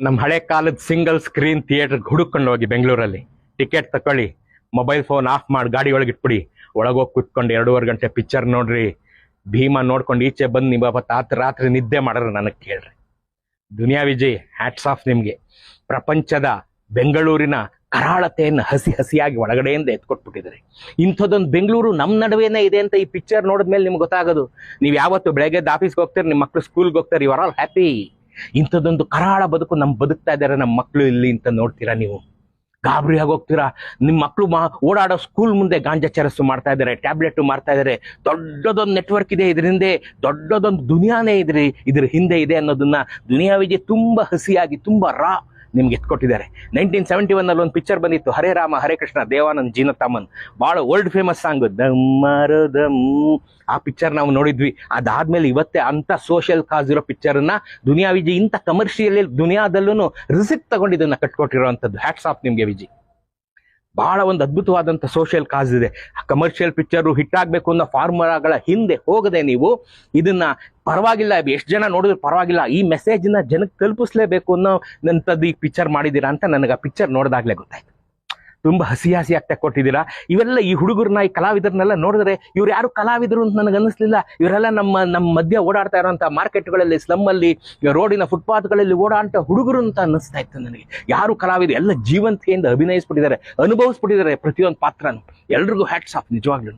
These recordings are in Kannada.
ನಮ್ಮ ಹಳೆ ಕಾಲದ ಸಿಂಗಲ್ ಸ್ಕ್ರೀನ್ ಥಿಯೇಟರ್ ಹುಡುಕೊಂಡು ಹೋಗಿ ಬೆಂಗಳೂರಲ್ಲಿ. ಟಿಕೆಟ್ ತಕೊಳ್ಳಿ. ಮೊಬೈಲ್ ಫೋನ್ ಆಫ್ ಮಾಡಿ ಗಾಡಿ ಒಳಗೆ ಇಟ್ಬಿಡಿ ಒಳಗೋಗಿ ಕುತ್ಕೊಂಡು ಎರಡೂವರೆ ಗಂಟೆ ಪಿಕ್ಚರ್ ನೋಡ್ರಿ. ಭೀಮಾ ನೋಡ್ಕೊಂಡು ಈಚೆ ಬಂದು ನೀವು ಅವತ್ತು ರಾತ್ರಿ ನಿದ್ದೆ ಮಾಡಿದ್ರೆ ನನಗೆ ಕೇಳ್ರಿ. ದುನಿಯಾ ವಿಜಯ್ ಹ್ಯಾಟ್ಸ್ ಆಫ್ ನಿಮಗೆ. ಪ್ರಪಂಚದ ಬೆಂಗಳೂರಿನ ಕರಾಳತೆಯನ್ನು ಹಸಿ ಹಸಿಯಾಗಿ ಒಳಗಡೆಯಿಂದ ಎತ್ಕೊಟ್ಬಿಟ್ಟಿದ್ದಾರೆ. ಇಂಥದ್ದೊಂದು ಬೆಂಗಳೂರು ನಮ್ಮ ನಡುವೆನೇ ಇದೆ ಅಂತ ಈ ಪಿಕ್ಚರ್ ನೋಡಿದ್ಮೇಲೆ ನಿಮ್ಗೆ ಗೊತ್ತಾಗೋದು. ನೀವು ಯಾವತ್ತು ಬೆಳಗ್ಗೆ ಆಫೀಸ್ಗೆ ಹೋಗ್ತೀರಿ ನಿಮ್ಮ ಮಕ್ಕಳು ಸ್ಕೂಲ್ಗೆ ಹೋಗ್ತಾರೆ ಆರ್ ಆಲ್ ಹ್ಯಾಪಿ ಇಂಥದ್ದೊಂದು ಕರಾಳ ಬದುಕು ನಮ್ ಬದುಕ್ತಾ ಇದ್ದಾರೆ ನಮ್ಮ ಮಕ್ಕಳು ಇಲ್ಲಿ ಅಂತ ನೋಡ್ತೀರಾ ನೀವು? ಗಾಬರಿ ಹೋಗ್ತೀರಾ ನಿಮ್ಮ ಮಕ್ಕಳು ಮಾ ಓಡಾಡೋ ಸ್ಕೂಲ್ ಮುಂದೆ ಗಾಂಜಾ ಚರಸ್ಸು ಮಾಡ್ತಾ ಇದ್ದಾರೆ ಟ್ಯಾಬ್ಲೆಟ್ ಮಾಡ್ತಾ ಇದ್ದಾರೆ ದೊಡ್ಡದೊಂದು ನೆಟ್ವರ್ಕ್ ಇದೆ ಇದ್ರ ಹಿಂದೆ, ದೊಡ್ಡದೊಂದು ದುನಿಯಾನೇ ಇದ್ರಿ, ಇದ್ರ ಹಿಂದೆ ಇದೆ ಅನ್ನೋದನ್ನ ದುನಿಯಾವಿಗೆ ತುಂಬಾ ಹಸಿಯಾಗಿ, ತುಂಬಾ ರಾ ನಿಮ್ಗೆ ಎತ್ಕೊಟ್ಟಿದ್ದಾರೆ ನೈನ್ಟೀನ್ ಸೆವೆಂಟಿ ಒನ್ ಅಲ್ಲಿ ಒಂದು ಪಿಕ್ಚರ್ ಬಂದಿತ್ತು. ಹರೇ ರಾಮ, ಹರೇ ಕೃಷ್ಣ, ದೇವಾನಂದ್ ಜೀನತಾಮನ್ ಬಹಳ ವರ್ಲ್ಡ್ ಫೇಮಸ್ ಸಾಂಗ್ ದಮ್ ಆ ಪಿಕ್ಚರ್ ನಾವು ನೋಡಿದ್ವಿ. ಅದಾದ್ಮೇಲೆ ಇವತ್ತೇ ಅಂತ ಸೋಷಿಯಲ್ ಕಾಸ್ ಇರೋ ಪಿಕ್ಚರ್ ಅನ್ನ ದುನಿಯಾ ವಿಜಿ ಇಂಥ ಕಮರ್ಷಿಯಲ್ ದುನಿಯಾದಲ್ಲೂ ರಿಸಿಕ್ ತಗೊಂಡಿದ್ದನ್ನು ಕಟ್ಕೊಟ್ಟಿರೋ ಕಟ್ಕೊಟ್ಟಿರುವಂತದ್ದು ಹ್ಯಾಟ್ಸ್ ಆಫ್ ನಿಮ್ಗೆ ವಿಜಯ್ ಬಹಳ ಒಂದು ಅದ್ಭುತವಾದಂಥ ಸೋಷಿಯಲ್ ಕಾಸ್ ಇದೆ. ಕಮರ್ಷಿಯಲ್ ಪಿಕ್ಚರು ಹಿಟ್ ಆಗ್ಬೇಕು ಅನ್ನೋ ಫಾರ್ಮುಲಾಗಳ ಹಿಂದೆ ಹೋಗದೆ ನೀವು ಇದನ್ನ ಪರವಾಗಿಲ್ಲ ಎಷ್ಟು ಜನ ನೋಡಿದ್ರು ಪರವಾಗಿಲ್ಲ, ಈ ಮೆಸೇಜ್ನ ಜನಕ್ಕೆ ತಲುಪಿಸ್ಲೇಬೇಕು ಅನ್ನೋ ನಂತದ್ದು ಈ ಪಿಕ್ಚರ್ ಮಾಡಿದ್ದೀರಾ ಅಂತ ನನಗೆ ಆ ಪಿಕ್ಚರ್ ನೋಡಿದಾಗಲೇ ಗೊತ್ತಾಯ್ತು. ತುಂಬಾ ಹಸಿ ಹಸಿ ಆಗ್ತಾ ಕೊಟ್ಟಿದ್ದೀರಾ? ಇವೆಲ್ಲ ಈ ಹುಡುಗರನ್ನ ಈ ಕಲಾವಿದರನ್ನೆಲ್ಲ ನೋಡಿದ್ರೆ ಇವ್ರು ಯಾರು ಕಲಾವಿದರು ಅಂತ ನನಗೆ ಅನ್ನಿಸ್ಲಿಲ್ಲ. ಇವರೆಲ್ಲ ನಮ್ಮ ನಮ್ಮ ಮಧ್ಯೆ ಓಡಾಡ್ತಾ ಇರೋಂಥ ಮಾರ್ಕೆಟ್ಗಳಲ್ಲಿ ಸ್ಲಮ್ಮಲ್ಲಿ ರೋಡಿನ ಫುಟ್ಪಾತ್ಗಳಲ್ಲಿ ಓಡಾಡ್ತಾ ಹುಡುಗರು ಅಂತ ಅನ್ನಿಸ್ತಾ ಇತ್ತು ನನಗೆ. ಯಾರು ಕಲಾವಿದರು, ಎಲ್ಲ ಜೀವಂತಿಕೆಯಿಂದ ಅಭಿನಯಿಸ್ಬಿಟ್ಟಿದ್ದಾರೆ, ಅನುಭವಿಸ್ಬಿಟ್ಟಿದ್ದಾರೆ ಪ್ರತಿಯೊಂದು ಪಾತ್ರನೂ. ಎಲ್ರಿಗೂ ಹ್ಯಾಟ್ಸ್ ಆಫ್ ನಿಜವಾಗ್ಲೂ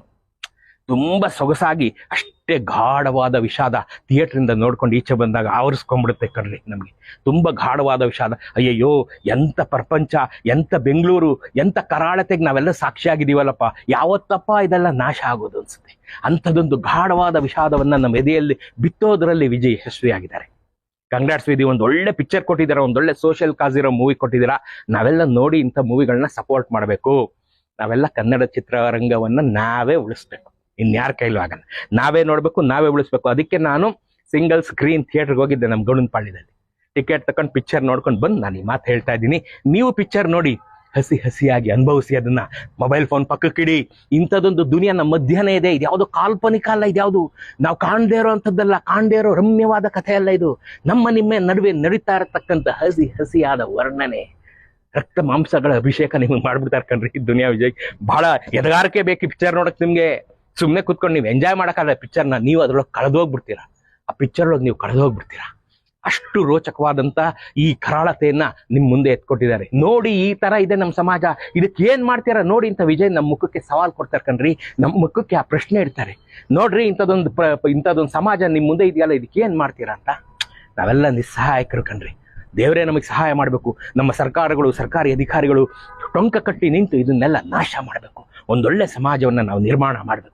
ತುಂಬಾ ಸೊಗಸಾಗಿ ಅಷ್ಟೇ ಗಾಢವಾದ ವಿಷಾದ ಥಿಯೇಟ್ರಿಂದ ನೋಡ್ಕೊಂಡು ಈಚೆ ಬಂದಾಗ ಆವರಿಸ್ಕೊಂಡ್ಬಿಡುತ್ತೆ ಕಣ್ರಿ ನಮಗೆ. ತುಂಬಾ ಗಾಢವಾದ ವಿಷಾದ. ಅಯ್ಯಯ್ಯೋ ಎಂಥ ಪ್ರಪಂಚ ಎಂಥ ಬೆಂಗಳೂರು ಎಂಥ ಕರಾಳತೆಗೆ ನಾವೆಲ್ಲ ಸಾಕ್ಷಿಯಾಗಿದ್ದೀವಲ್ಲಪ್ಪ. ಯಾವತ್ತಪ್ಪ ಇದೆಲ್ಲ ನಾಶ ಆಗೋದು ಅನ್ಸುತ್ತೆ. ಅಂಥದ್ದೊಂದು ಗಾಢವಾದ ವಿಷಾದವನ್ನ ನಮ್ಮ ಎದೆಯಲ್ಲಿ ಬಿತ್ತೋದ್ರಲ್ಲಿ ವಿಜಯ್ ಯಶಸ್ವಿಯಾಗಿದ್ದಾರೆ. ಕಂಗ್ರಾಟ್ಸ್ ವಿಧಿ ಒಂದು ಒಳ್ಳೆ ಪಿಕ್ಚರ್ ಕೊಟ್ಟಿದ್ದೀರಾ? ಒಂದು ಒಳ್ಳೆ ಸೋಷಿಯಲ್ ಕಾಸ್ ಇರೋ ಮೂವಿ ಕೊಟ್ಟಿದ್ದೀರಾ? ನಾವೆಲ್ಲ ನೋಡಿ ಇಂಥ ಮೂವಿಗಳನ್ನ ಸಪೋರ್ಟ್ ಮಾಡಬೇಕು. ನಾವೆಲ್ಲ ಕನ್ನಡ ಚಿತ್ರರಂಗವನ್ನ ನಾವೇ ಉಳಿಸ್ಬೇಕು. ಇನ್ಯಾರ ಕೈಲೂ ಆಗಲ್ಲ. ನಾವೇ ನೋಡಬೇಕು, ನಾವೇ ಉಳಿಸ್ಬೇಕು. ಅದಕ್ಕೆ ನಾನು ಸಿಂಗಲ್ ಸ್ಕ್ರೀನ್ ಥಿಯೇಟರ್ಗೆ ಹೋಗಿದ್ದೆ ನಮ್ಮ ಗೌಡನಪಾಳ್ಯದಲ್ಲಿ ಟಿಕೆಟ್ ತಕೊಂಡು ಪಿಕ್ಚರ್ ನೋಡ್ಕೊಂಡು ಬಂದು ನಾನು ಈ ಮಾತು ಹೇಳ್ತಾ ಇದ್ದೀನಿ. ನೀವು ಪಿಕ್ಚರ್ ನೋಡಿ, ಹಸಿ ಹಸಿಯಾಗಿ ಅನುಭವಿಸಿ ಅದನ್ನ. ಮೊಬೈಲ್ ಫೋನ್ ಪಕ್ಕಕ್ಕಿಡಿ ಇಂಥದ್ದೊಂದು ದುನಿಯಾ ನಮ್ಮ ಮಧ್ಯಾಹ್ನ ಇದೆ, ಇದು ಇದ್ಯಾವುದು ಕಾಲ್ಪನಿಕ ಅಲ್ಲ ಇದ್ಯಾವುದು ನಾವು ಕಾಣದೇ ಇರೋ ಅಂಥದ್ದಲ್ಲ, ಕಾಣದೇ ಇರೋ ರಮ್ಯವಾದ ಕಥೆ ಅಲ್ಲ ಇದು. ನಮ್ಮ ನಿಮ್ಮ ನಡುವೆ ನಡೀತಾ ಇರತಕ್ಕಂಥ ಹಸಿ ಹಸಿಯಾದ ವರ್ಣನೆ. ರಕ್ತ ಮಾಂಸಗಳ ಅಭಿಷೇಕ ನಿಮಗೆ ಮಾಡ್ಬಿಡ್ತಾರೆ ಕಣ್ರಿ ದುನಿಯಾ ವಿಜಯ್. ಬಹಳ ಎದಗಾರಿಕೆ ಬೇಕು ಪಿಕ್ಚರ್ ನೋಡಕ್ಕೆ ನಿಮ್ಗೆ. ಸುಮ್ಮನೆ ಕುತ್ಕೊಂಡು ನೀವು ಎಂಜಾಯ್ ಮಾಡೋಕ್ಕಾಗಲ್ಲ ಪಿಕ್ಚರ್ನ ನೀವು ಅದ್ರೊಳಗೆ ಕಳೆದೋಗ್ಬಿಡ್ತೀರಾ ಆ ಪಿಕ್ಚರ್ೊಳಗೆ ನೀವು ಕಳೆದೋಗ್ಬಿಡ್ತೀರಾ ಅಷ್ಟು ರೋಚಕವಾದಂಥ ಈ ಕರಾಳತೆಯನ್ನು ನಿಮ್ಮ ಮುಂದೆ ಎತ್ಕೊಟ್ಟಿದ್ದಾರೆ. ನೋಡಿ ಈ ಥರ ಇದೆ ನಮ್ಮ ಸಮಾಜ. ಇದಕ್ಕೆ ಏನು ಮಾಡ್ತೀರಾ? ನೋಡಿ ಇಂಥ ವಿಜಯ್ ನಮ್ಮ ಮುಖಕ್ಕೆ ಸವಾಲ್ ಕೊಡ್ತಾರೆ ಕಣ್ರಿ. ನಮ್ಮ ಮುಖಕ್ಕೆ ಆ ಪ್ರಶ್ನೆ ಇಡ್ತಾರೆ. ನೋಡ್ರಿ ಇಂಥದ್ದೊಂದು ಪ್ರ- ಇಂಥದ್ದೊಂದು ಸಮಾಜ ನಿಮ್ಮ ಮುಂದೆ ಇದೆಯಲ್ಲ ಇದಕ್ಕೆ ಏನು ಮಾಡ್ತೀರಾ ಅಂತ? ನಾವೆಲ್ಲ ನಿಸ್ಸಹಾಯಕರು ಕಣ್ರಿ. ದೇವರೇ ನಮಗೆ ಸಹಾಯ ಮಾಡಬೇಕು. ನಮ್ಮ ಸರ್ಕಾರಗಳು, ಸರ್ಕಾರಿ ಅಧಿಕಾರಿಗಳು ಟೊಂಕ ಕಟ್ಟಿ ನಿಂತು ಇದನ್ನೆಲ್ಲ ನಾಶ ಮಾಡಬೇಕು. ಒಂದೊಳ್ಳೆ ಸಮಾಜವನ್ನ ನಾವು ನಿರ್ಮಾಣ ಮಾಡಬೇಕು.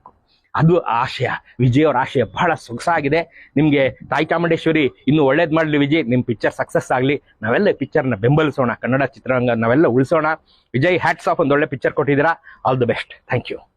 ಅದು ಆಶಯ. ವಿಜಯ್ ಅವರ ಆಶಯ ಬಹಳ ಸೊಗಸಾಗಿದೆ. ನಿಮಗೆ ತಾಯಿ ಚಾಮುಂಡೇಶ್ವರಿ ಇನ್ನು ಒಳ್ಳೇದು ಮಾಡಲಿ ವಿಜಯ್ ನಿಮ್ಮ ಪಿಕ್ಚರ್ ಸಕ್ಸಸ್ ಆಗಲಿ. ನಾವೆಲ್ಲ ಪಿಕ್ಚರ್ನ ಬೆಂಬಲಿಸೋಣ. ಕನ್ನಡ ಚಿತ್ರರಂಗ ನಾವೆಲ್ಲ ಉಳಿಸೋಣ. ವಿಜಯ್ ಹ್ಯಾಟ್ಸ್ ಆಫ್ ಒಂದು ಒಳ್ಳೆ ಪಿಕ್ಚರ್ ಕೊಟ್ಟಿದ್ದೀರಾ. All the best thank you